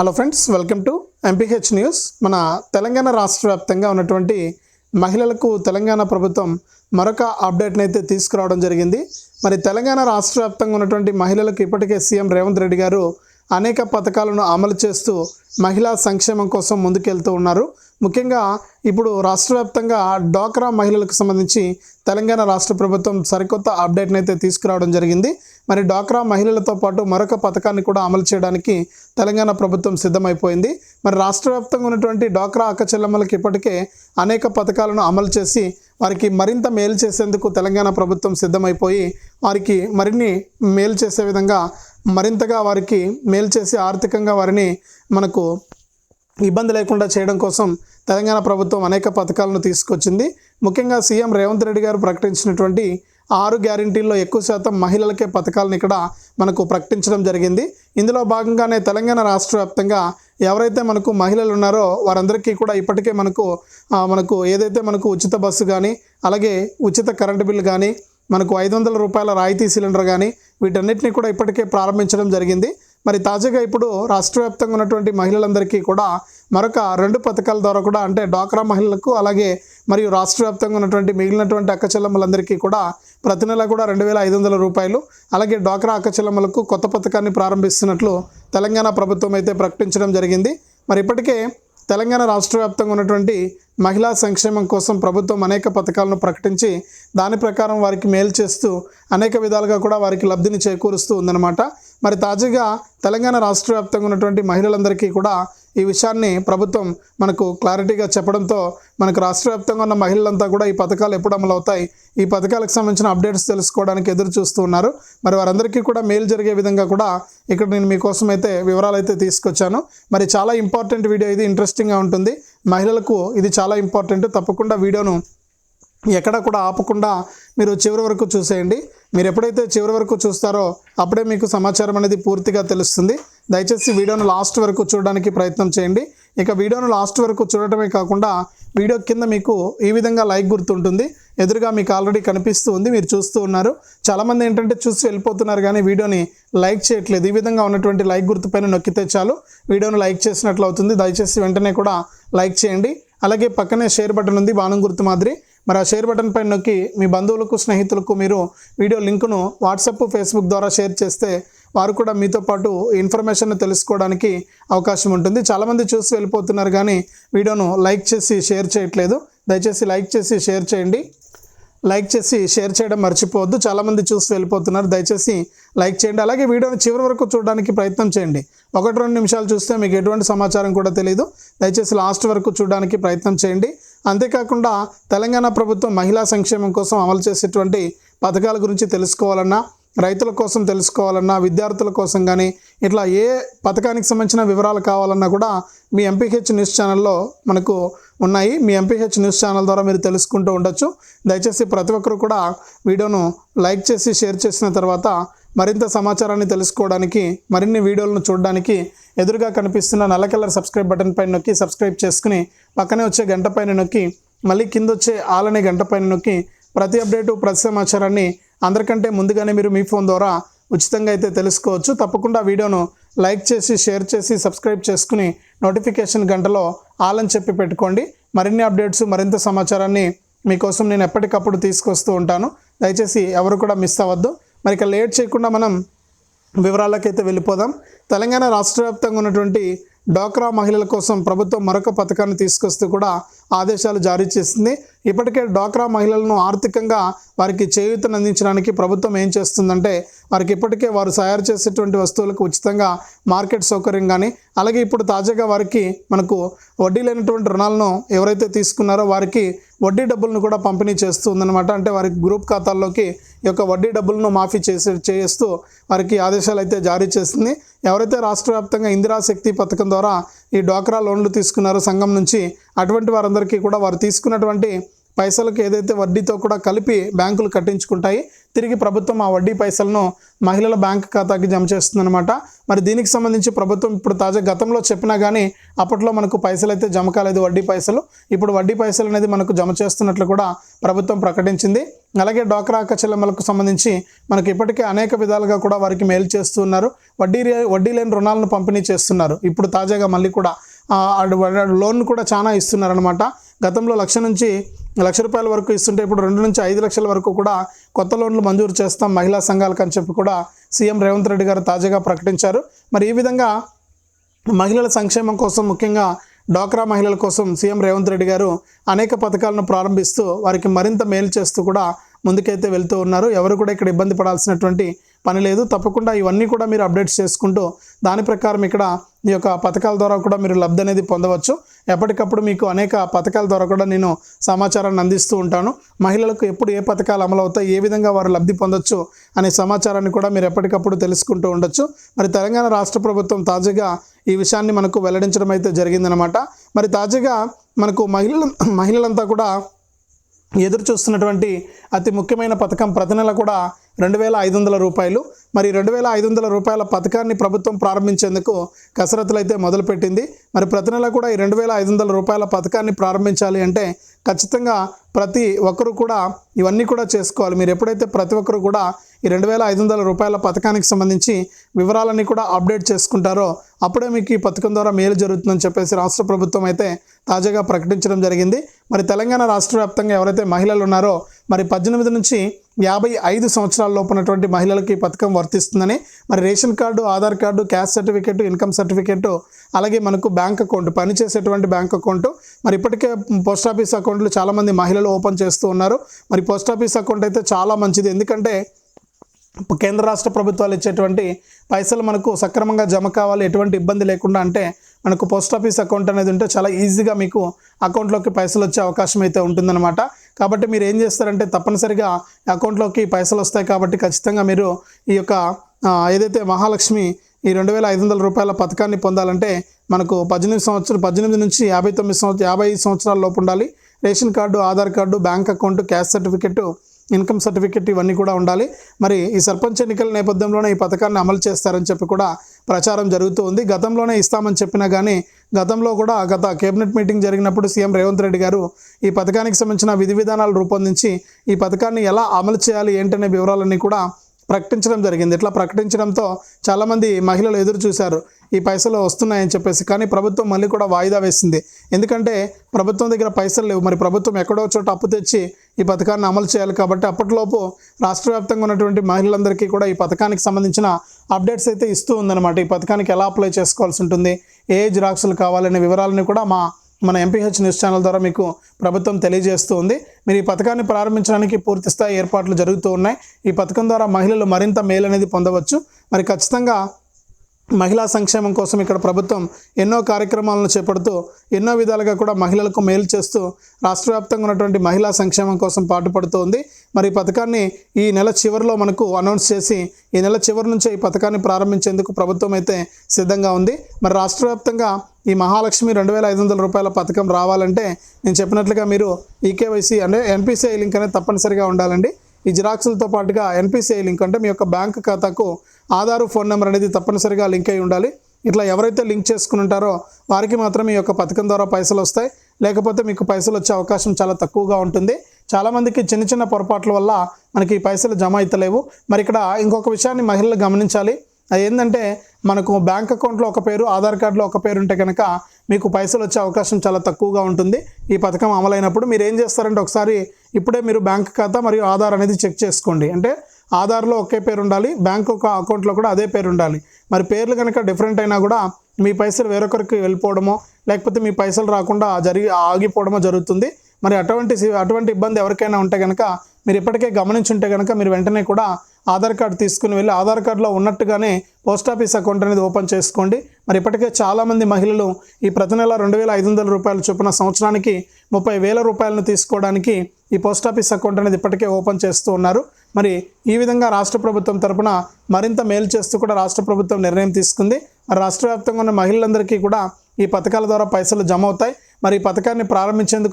Hello friends welcome to MPH news మన తెలంగాణ రాష్ట్ర వ్యాప్తంగా ఉన్నటువంటి మహిళలకు తెలంగాణ ప్రభుత్వం మరొక అప్డేట్ని అయితే తీసుకురావడం జరిగింది. మరి తెలంగాణ రాష్ట్ర వ్యాప్తంగా ఉన్నటువంటి మహిళలకు ఇప్పటికే సీఎం రేవంత్ రెడ్డి గారు అనేక పథకాలను అమలు చేస్తూ మహిళా సంక్షేమం కోసం ముందుకెళ్తూ ఉన్నారు. ముఖ్యంగా ఇప్పుడు రాష్ట్ర వ్యాప్తంగా డ్వాక్రా మహిళలకు సంబంధించి తెలంగాణ రాష్ట్ర ప్రభుత్వం సరికొత్త అప్డేట్ని అయితే తీసుకురావడం జరిగింది. మరి డ్వాక్రా మహిళలతో పాటు మరొక పథకాన్ని కూడా అమలు చేయడానికి తెలంగాణ ప్రభుత్వం సిద్ధమైపోయింది. మరి రాష్ట్ర వ్యాప్తంగా ఉన్నటువంటి డ్వాక్రా అక్క ఇప్పటికే అనేక పథకాలను అమలు చేసి వారికి మరింత మేలు చేసేందుకు తెలంగాణ ప్రభుత్వం సిద్ధమైపోయి వారికి మరిన్ని మేలు చేసే విధంగా మరింతగా వారికి మేలు చేసి ఆర్థికంగా వారిని మనకు ఇబ్బంది లేకుండా చేయడం కోసం తెలంగాణ ప్రభుత్వం అనేక పథకాలను తీసుకొచ్చింది. ముఖ్యంగా సీఎం రేవంత్ రెడ్డి గారు ప్రకటించినటువంటి ఆరు గ్యారంటీల్లో ఎక్కువ శాతం మహిళలకే పథకాలను ఇక్కడ మనకు ప్రకటించడం జరిగింది. ఇందులో భాగంగానే తెలంగాణ రాష్ట్ర వ్యాప్తంగా ఎవరైతే మనకు మహిళలు ఉన్నారో వారందరికీ కూడా ఇప్పటికే మనకు మనకు ఏదైతే మనకు ఉచిత బస్సు కానీ అలాగే ఉచిత కరెంటు బిల్లు కానీ మనకు ఐదు వందల రూపాయల రాయితీ సిలిండర్ కానీ వీటన్నిటిని కూడా ఇప్పటికే ప్రారంభించడం జరిగింది. మరి తాజాగా ఇప్పుడు రాష్ట్ర వ్యాప్తంగా ఉన్నటువంటి మహిళలందరికీ కూడా మరొక రెండు పథకాల ద్వారా కూడా అంటే డ్వాక్రా మహిళలకు అలాగే మరియు రాష్ట్ర వ్యాప్తంగా ఉన్నటువంటి మిగిలినటువంటి అక్కచెల్లెమ్మలందరికీ కూడా ప్రతి నెల కూడా రెండు వేల ఐదు వందల రూపాయలు అలాగే డ్వాక్రా అక్కచెల్లమ్మలకు కొత్త పథకాన్ని ప్రారంభిస్తున్నట్లు తెలంగాణ ప్రభుత్వం అయితే ప్రకటించడం జరిగింది. మరి ఇప్పటికే తెలంగాణ రాష్ట్ర వ్యాప్తంగా ఉన్నటువంటి మహిళా సంక్షేమం కోసం ప్రభుత్వం అనేక పథకాలను ప్రకటించి దాని ప్రకారం వారికి మేలు చేస్తూ అనేక విధాలుగా కూడా వారికి లబ్ధిని చేకూరుస్తూ ఉందన్నమాట. మరి తాజాగా తెలంగాణ రాష్ట్ర వ్యాప్తంగా ఉన్నటువంటి మహిళలందరికీ కూడా ఈ విషయాన్ని ప్రభుత్వం మనకు క్లారిటీగా చెప్పడంతో మనకు రాష్ట్ర వ్యాప్తంగా ఉన్న మహిళలంతా కూడా ఈ పథకాలు ఎప్పుడు అమలు అవుతాయి ఈ పథకాలకు సంబంధించిన అప్డేట్స్ తెలుసుకోవడానికి ఎదురు చూస్తూ ఉన్నారు. మరి వారందరికీ కూడా మేలు జరిగే విధంగా కూడా ఇక్కడ నేను మీకోసం అయితే వివరాలు అయితే తీసుకొచ్చాను. మరి చాలా ఇంపార్టెంట్ వీడియో ఇది ఇంట్రెస్టింగ్గా ఉంటుంది. మహిళలకు ఇది చాలా ఇంపార్టెంట్. తప్పకుండా వీడియోను ఎక్కడ కూడా ఆపకుండా మీరు చివరి వరకు చూసేయండి. మీరు ఎప్పుడైతే చివరి వరకు చూస్తారో అప్పుడే మీకు సమాచారం అనేది పూర్తిగా తెలుస్తుంది. దయచేసి వీడియోను లాస్ట్ వరకు చూడడానికి ప్రయత్నం చేయండి. ఇక వీడియోను లాస్ట్ వరకు చూడటమే కాకుండా వీడియో కింద మీకు ఈ విధంగా లైక్ గుర్తుంటుంది. ఎదురుగా మీకు ఆల్రెడీ కనిపిస్తూ ఉంది మీరు చూస్తూ ఉన్నారు. చాలామంది ఏంటంటే చూసి వెళ్ళిపోతున్నారు కానీ వీడియోని లైక్ చేయట్లేదు. ఈ విధంగా ఉన్నటువంటి లైక్ గుర్తుపైన నొక్కితే చాలు. వీడియోను లైక్ చేసినట్లు అవుతుంది దయచేసి వెంటనే కూడా లైక్ చేయండి. అలాగే పక్కనే షేర్ బటన్ ఉంది బాణం గుర్తు మాదిరి. మరి ఆ షేర్ బటన్ పైన నొక్కి మీ బంధువులకు స్నేహితులకు మీరు వీడియో లింకును వాట్సాప్ ఫేస్బుక్ ద్వారా షేర్ చేస్తే వారు కూడా మీతో పాటు ఇన్ఫర్మేషన్ తెలుసుకోవడానికి అవకాశం ఉంటుంది. చాలామంది చూసి వెళ్ళిపోతున్నారు కానీ వీడియోను లైక్ చేసి షేర్ చేయట్లేదు. దయచేసి లైక్ చేసి షేర్ చేయండి. లైక్ చేసి షేర్ చేయడం మర్చిపోవద్దు. చాలామంది చూసి వెళ్ళిపోతున్నారు. దయచేసి లైక్ చేయండి. అలాగే వీడియోని చివరి వరకు చూడడానికి ప్రయత్నం చేయండి. ఒకటి రెండు నిమిషాలు చూస్తే మీకు ఎటువంటి సమాచారం కూడా తెలియదు దయచేసి లాస్ట్ వరకు చూడడానికి ప్రయత్నం చేయండి. అంతేకాకుండా తెలంగాణ ప్రభుత్వం మహిళా సంక్షేమం కోసం అమలు చేసేటువంటి పథకాల గురించి తెలుసుకోవాలన్నా రైతుల కోసం తెలుసుకోవాలన్నా విద్యార్థుల కోసం కానీ ఇట్లా ఏ పథకానికి సంబంధించిన వివరాలు కావాలన్నా కూడా మీ ఎంపీహెచ్ న్యూస్ ఛానల్లో మనకు ఉన్నాయి. మీ ఎంపీహెచ్ న్యూస్ ఛానల్ ద్వారా మీరు తెలుసుకుంటూ ఉండొచ్చు. దయచేసి ప్రతి ఒక్కరు కూడా వీడియోను లైక్ చేసి షేర్ చేసిన తర్వాత మరింత సమాచారాన్ని తెలుసుకోవడానికి మరిన్ని వీడియోలను చూడడానికి ఎదురుగా కనిపిస్తున్న నల్ల కలర్ సబ్స్క్రైబ్ బటన్ పైన నొక్కి సబ్స్క్రైబ్ చేసుకుని పక్కనే వచ్చే గంట పైన నొక్కి మళ్ళీ కింద వచ్చే ఆలనే గంట పైన నొక్కి ప్రతి అప్డేటు ప్రతి సమాచారాన్ని అందరికంటే ముందుగానే మీరు మీ ఫోన్ ద్వారా ఉచితంగా అయితే తెలుసుకోవచ్చు. తప్పకుండా వీడియోను లైక్ చేసి షేర్ చేసి సబ్స్క్రైబ్ చేసుకుని నోటిఫికేషన్ గంటలో ఆల్ అని చెప్పి పెట్టుకోండి. మరిన్ని అప్డేట్స్ మరింత సమాచారాన్ని మీకోసం నేను ఎప్పటికప్పుడు తీసుకొస్తూ ఉంటాను. దయచేసి ఎవరు కూడా మిస్ అవ్వద్దు. మరి ఇక లేట్ చేయకుండా మనం వివరాలకైతే వెళ్ళిపోదాం. తెలంగాణ రాష్ట్ర వ్యాప్తంగా ఉన్నటువంటి డ్వాక్రా మహిళల కోసం ప్రభుత్వం మరొక పథకాన్ని తీసుకొస్తూ కూడా ఆదేశాలు జారీ చేసింది. ఇప్పటికే డ్వాక్రా మహిళలను ఆర్థికంగా వారికి చేయూతను అందించడానికి ప్రభుత్వం ఏం చేస్తుందంటే వారికి ఇప్పటికే వారు తయారు చేసేటువంటి వస్తువులకు ఉచితంగా మార్కెట్ సౌకర్యం కానీ అలాగే ఇప్పుడు తాజాగా వారికి మనకు వడ్డీ లేనటువంటి రుణాలను ఎవరైతే తీసుకున్నారో వారికి వడ్డీ డబ్బులను కూడా పంపిణీ చేస్తూ అంటే వారి గ్రూప్ ఖాతాల్లోకి ఈ యొక్క వడ్డీ డబ్బులను మాఫీ చేసే చేస్తూ వారికి ఆదేశాలు అయితే జారీ చేస్తుంది ఎవరైతే రాష్ట్ర వ్యాప్తంగా ఇందిరా శక్తి పథకం ద్వారా ఈ డ్వాక్రా లోన్లు తీసుకున్నారు సంఘం నుంచి. అటువంటి వారందరికీ కూడా వారు తీసుకున్నటువంటి పైసలకు ఏదైతే వడ్డీతో కూడా కలిపి బ్యాంకులు కట్టించుకుంటాయి తిరిగి ప్రభుత్వం ఆ వడ్డీ పైసలను మహిళల బ్యాంక్ ఖాతాకి జమ చేస్తుందన్నమాట. మరి దీనికి సంబంధించి ప్రభుత్వం ఇప్పుడు తాజా గతంలో చెప్పినా కానీ అప్పట్లో మనకు పైసలు అయితే జమ కాలేదు వడ్డీ పైసలు. ఇప్పుడు వడ్డీ పైసలు అనేది మనకు జమ చేస్తున్నట్లు కూడా ప్రభుత్వం ప్రకటించింది. అలాగే డ్వాక్రా అక్క చెల్లెమ్మలకు సంబంధించి మనకి ఇప్పటికే అనేక విధాలుగా కూడా వారికి మేలు చేస్తున్నారు వడ్డీ వడ్డీ లేని రుణాలను పంపిణీ చేస్తున్నారు. ఇప్పుడు తాజాగా మళ్ళీ కూడా అటు లోన్ కూడా చాలా ఇస్తున్నారనమాట గతంలో లక్ష నుంచి లక్ష రూపాయల వరకు ఇస్తుంటే ఇప్పుడు రెండు నుంచి ఐదు లక్షల వరకు కూడా కొత్త లోన్లు మంజూరు చేస్తాం మహిళా సంఘాలకు అని చెప్పి కూడా సీఎం రేవంత్ రెడ్డి గారు తాజాగా ప్రకటించారు. మరి ఈ విధంగా మహిళల సంక్షేమం కోసం ముఖ్యంగా డ్వాక్రా మహిళల కోసం సీఎం రేవంత్ రెడ్డి గారు అనేక పథకాలను ప్రారంభిస్తూ వారికి మరింత మేలు చేస్తూ కూడా ముందుకైతే వెళ్తూ ఉన్నారు. ఎవరు కూడా ఇక్కడ ఇబ్బంది పడాల్సినటువంటి పని లేదు. తప్పకుండా ఇవన్నీ కూడా మీరు అప్డేట్స్ చేసుకుంటూ దాని ప్రకారం ఇక్కడ ఈ యొక్క పథకాల ద్వారా కూడా మీరు లబ్ధి అనేది పొందవచ్చు. ఎప్పటికప్పుడు మీకు అనేక పథకాల ద్వారా కూడా నేను సమాచారాన్ని అందిస్తూ ఉంటాను. మహిళలకు ఎప్పుడు ఏ పథకాలు అమలు అవుతాయి ఏ విధంగా వారు లబ్ధి పొందొచ్చు అనే సమాచారాన్ని కూడా మీరు ఎప్పటికప్పుడు తెలుసుకుంటూ ఉండొచ్చు. మరి తెలంగాణ రాష్ట్ర ప్రభుత్వం తాజాగా ఈ విషయాన్ని మనకు వెల్లడించడం అయితే జరిగిందనమాట మరి తాజాగా మనకు మహిళలు మహిళలంతా కూడా ఎదురు చూస్తున్నటువంటి అతి ముఖ్యమైన పథకం ప్రతి నెల కూడా రెండు వేల ఐదు వందల రూపాయలు. మరి రెండు వేల ఐదు వందల రూపాయల పథకాన్ని ప్రభుత్వం ప్రారంభించేందుకు కసరత్తులు అయితే మొదలుపెట్టింది. మరి ప్రతి నెల కూడా ఈ రెండు వేల ఐదు వందల రూపాయల పథకాన్ని ప్రారంభించాలి అంటే ఖచ్చితంగా ప్రతి ఒక్కరు కూడా ఇవన్నీ కూడా చేసుకోవాలి. మీరు ఎప్పుడైతే ప్రతి ఒక్కరు కూడా ఈ రెండు వేల ఐదు వందల రూపాయల పథకానికి సంబంధించి వివరాలన్నీ కూడా అప్డేట్ చేసుకుంటారో అప్పుడే మీకు ఈ పథకం ద్వారా మేలు జరుగుతుందని చెప్పేసి రాష్ట్ర ప్రభుత్వం అయితే తాజాగా ప్రకటించడం జరిగింది. మరి తెలంగాణ రాష్ట్ర వ్యాప్తంగా ఎవరైతే మహిళలు ఉన్నారో మరి పద్దెనిమిది నుంచి యాభై ఐదు సంవత్సరాల లోపు ఉన్నటువంటి మహిళలకు ఈ పథకం వర్తిస్తుందని మరి ration card Aadhaar card caste certificate income certificate అలాగే మనకు బ్యాంక్ అకౌంట్ పనిచేసేటువంటి బ్యాంక్ అకౌంట్. మరి ఇప్పటికే పోస్ట్ ఆఫీస్ అకౌంట్లు చాలామంది మహిళలు ఓపెన్ చేస్తూ ఉన్నారు. మరి పోస్ట్ ఆఫీస్ అకౌంట్ అయితే చాలా మంచిది. ఎందుకంటే కేంద్ర రాష్ట్ర ప్రభుత్వాలు ఇచ్చేటువంటి పైసలు మనకు సక్రమంగా జమ కావాలి ఎటువంటి ఇబ్బంది లేకుండా అంటే మనకు పోస్ట్ ఆఫీస్ అకౌంట్ అనేది ఉంటే చాలా ఈజీగా మీకు అకౌంట్లోకి పైసలు వచ్చే అవకాశం అయితే ఉంటుందన్నమాట. కాబట్టి మీరు ఏం చేస్తారంటే తప్పనిసరిగా అకౌంట్లోకి పైసలు వస్తాయి కాబట్టి ఖచ్చితంగా మీరు ఈ యొక్క ఏదైతే మహాలక్ష్మి ఈ రెండు వేల ఐదు వందల రూపాయల పథకాన్ని పొందాలంటే మనకు పద్దెనిమిది సంవత్సరాలు పద్దెనిమిది నుంచి యాభై తొమ్మిది సంవత్సరం యాభై ఐదు సంవత్సరాల లోపు ఉండాలి. Ration card Aadhaar card bank account cash certificate income certificate ఇవన్నీ కూడా ఉండాలి. మరి ఈ సర్పంచ్ ఎన్నికల నేపథ్యంలోనే ఈ పథకాన్ని అమలు చేస్తారని చెప్పి కూడా ప్రచారం జరుగుతూ ఉంది. గతంలోనే ఇస్తామని చెప్పినా కానీ గతంలో కూడా గత కేబినెట్ మీటింగ్ జరిగినప్పుడు సీఎం రేవంత్ రెడ్డి గారు ఈ పథకానికి సంబంధించిన విధి విధానాలు రూపొందించి ఈ పథకాన్ని ఎలా అమలు చేయాలి ఏంటనే వివరాలన్నీ కూడా ప్రకటించడం జరిగింది. ఇట్లా ప్రకటించడంతో చాలామంది మహిళలు ఎదురు చూశారు. ఈ పైసలు వస్తున్నాయని చెప్పేసి కానీ ప్రభుత్వం మళ్ళీ కూడా వాయిదా వేసింది. ఎందుకంటే ప్రభుత్వం దగ్గర పైసలు లేవు. మరి ప్రభుత్వం ఎక్కడో చోట అప్పు తెచ్చి ఈ పథకాన్ని అమలు చేయాలి కాబట్టి అప్పటిలోపు రాష్ట్ర వ్యాప్తంగా ఉన్నటువంటి మహిళలందరికీ కూడా ఈ పథకానికి సంబంధించిన అప్డేట్స్ అయితే ఇస్తూ ఉందన్నమాట. ఈ పథకానికి ఎలా అప్లై చేసుకోవాల్సి ఉంటుంది ఏ జిరాక్సులు కావాలనే వివరాలని కూడా మా మన ఎంపీహెచ్ న్యూస్ ఛానల్ ద్వారా మీకు ప్రభుత్వం తెలియజేస్తూ ఉంది. మీరు ఈ పథకాన్ని ప్రారంభించడానికి పూర్తి స్థాయి ఏర్పాట్లు జరుగుతూ ఉన్నాయి. ఈ పథకం ద్వారా మహిళలు మరింత మేలు అనేది పొందవచ్చు. మరి ఖచ్చితంగా మహిళా సంక్షేమం కోసం ఇక్కడ ప్రభుత్వం ఎన్నో కార్యక్రమాలను చేపడుతూ ఎన్నో విధాలుగా కూడా మహిళలకు మేలు చేస్తూ రాష్ట్ర వ్యాప్తంగా ఉన్నటువంటి మహిళా సంక్షేమం కోసం పాటుపడుతోంది మరి ఈ పథకాన్ని ఈ నెల చివరిలో మనకు అనౌన్స్ చేసి ఈ నెల చివరి నుంచే ఈ పథకాన్ని ప్రారంభించేందుకు ప్రభుత్వం అయితే సిద్ధంగా ఉంది. మరి రాష్ట్రవ్యాప్తంగా ఈ మహాలక్ష్మి రెండు వేల ఐదు వందల రూపాయల పథకం రావాలంటే నేను చెప్పినట్లుగా మీరు ఈకేవైసీ అంటే ఎన్పిసిఐ లింక్ అనేది తప్పనిసరిగా ఉండాలండి. ఈ జిరాక్సులతో పాటుగా ఎన్పిసిఐ లింక్ అంటే మీ యొక్క బ్యాంక్ ఖాతాకు ఆధారు ఫోన్ నెంబర్ అనేది తప్పనిసరిగా లింక్ అయి ఉండాలి. ఇట్లా ఎవరైతే లింక్ చేసుకుని ఉంటారో వారికి మాత్రం ఈ యొక్క పథకం ద్వారా పైసలు వస్తాయి. లేకపోతే మీకు పైసలు వచ్చే అవకాశం చాలా తక్కువగా ఉంటుంది. చాలామందికి చిన్న చిన్న పొరపాట్ల వల్ల మనకి ఈ పైసలు జమ అవుతలేవు మరి ఇక్కడ ఇంకొక విషయాన్ని మహిళలు గమనించాలి. అది ఏంటంటే మనకు బ్యాంక్ అకౌంట్లో ఒక పేరు ఆధార్ కార్డులో ఒక పేరు ఉంటే కనుక మీకు పైసలు వచ్చే అవకాశం చాలా తక్కువగా ఉంటుంది. ఈ పథకం అమలైనప్పుడు మీరు ఏం చేస్తారంటే ఒకసారి ఇప్పుడే మీరు బ్యాంక్ ఖాతా మరియు ఆధార్ అనేది చెక్ చేసుకోండి. అంటే ఆధార్లో ఒకే పేరు ఉండాలి బ్యాంకు అకౌంట్లో కూడా అదే పేరు ఉండాలి. మరి పేర్లు కనుక డిఫరెంట్ అయినా కూడా మీ పైసలు వేరొకరికి వెళ్ళిపోవడమో లేకపోతే మీ పైసలు రాకుండా జరిగి ఆగిపోవడమో జరుగుతుంది. మరి అటువంటి అటువంటి ఇబ్బంది ఎవరికైనా ఉంటే కనుక మీరు ఇప్పటికే గమనించుంటే కనుక మీరు వెంటనే కూడా ఆధార్ కార్డు తీసుకుని వెళ్ళి ఆధార్ కార్డులో ఉన్నట్టుగానే పోస్ట్ ఆఫీస్ అకౌంట్ అనేది ఓపెన్ చేసుకోండి. మరి ఇప్పటికే చాలామంది మహిళలు ఈ ప్రతి నెల రెండు వేల ఐదు వందల రూపాయలు చొప్పున సంవత్సరానికి ముప్పై వేల రూపాయలను తీసుకోవడానికి ఈ పోస్ట్ ఆఫీస్ అకౌంట్ అనేది ఇప్పటికే ఓపెన్ చేస్తూ ఉన్నారు. మరి ఈ విధంగా రాష్ట్ర ప్రభుత్వం తరపున మరింత మేలు చేస్తూ కూడా రాష్ట్ర ప్రభుత్వం నిర్ణయం తీసుకుంది. మరి రాష్ట్ర వ్యాప్తంగా ఉన్న మహిళలందరికీ కూడా ఈ పథకాల ద్వారా పైసలు జమ అవుతాయి. మరి ఈ పథకాన్ని ప్రారంభించేందుకు